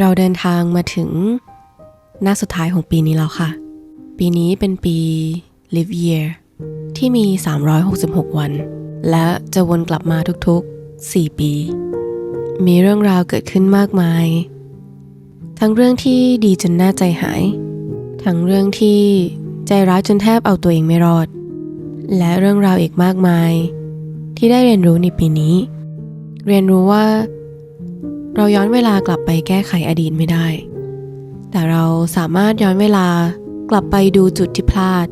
เราเดินทางมาถึงหน้าสุดท้ายของปีนี้แล้วค่ะ ปีนี้เป็นปี Live Year ที่มี 366 วัน และจะวนกลับมาทุกๆ 4 ปี มีเรื่องราวเกิดขึ้นมากมาย ทั้งเรื่องที่ดีจนน่าใจหาย ทั้งเรื่องที่ใจร้ายจนแทบเอาตัวเองไม่รอด และเรื่องราวอีกมากมาย ที่ได้เรียนรู้ในปีนี้ เรียนรู้ว่า เราย้อนเวลากลับไปแก้ไขอดีตไม่ได้ แต่เราสามารถย้อนเวลากลับไปดูจุดที่พลาด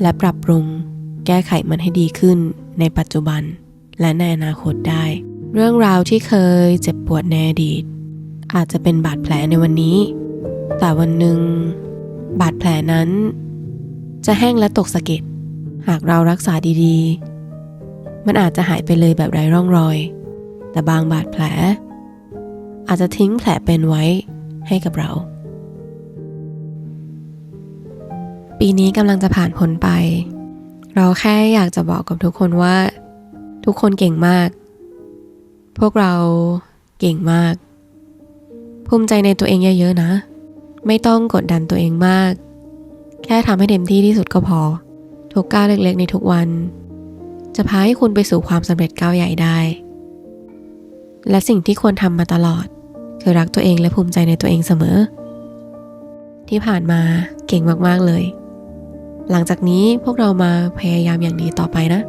และปรับปรุงแก้ไขมันให้ดีขึ้นในปัจจุบัน และในอนาคตได้ เรื่องราวที่เคยเจ็บปวดในอดีต อาจจะเป็นบาดแผลในวันนี้ แต่วันหนึ่ง บาดแผลนั้น จะแห้งและตกสะเก็ดหากเรารักษาดีๆ มันอาจจะหายไปเลยแบบไร้ร่องรอย แต่บางบาดแผล อาจจะทิ้งแผลเป็นไว้ให้กับเรา ปีนี้กำลังจะผ่านพ้นไป เราแค่อยากจะบอกกับทุกคนว่า ทุกคนเก่งมาก พวกเราเก่งมาก ภูมิใจในตัวเองเยอะๆนะ ไม่ต้องกดดันตัวเองมาก แค่ทำให้เต็มที่ที่สุดก็พอ ทุกก้าวเล็กๆ ในทุกวัน จะพาให้คุณไปสู่ความสำเร็จก้าวใหญ่ได้ และสิ่งที่ควรทำมาตลอด อรักตัวเองและภูมิใจในตัวเองเสมอ ที่ผ่านมาเก่งมากๆเลย หลังจากนี้พวกเรามาพยายามอย่างดีต่อไปนะ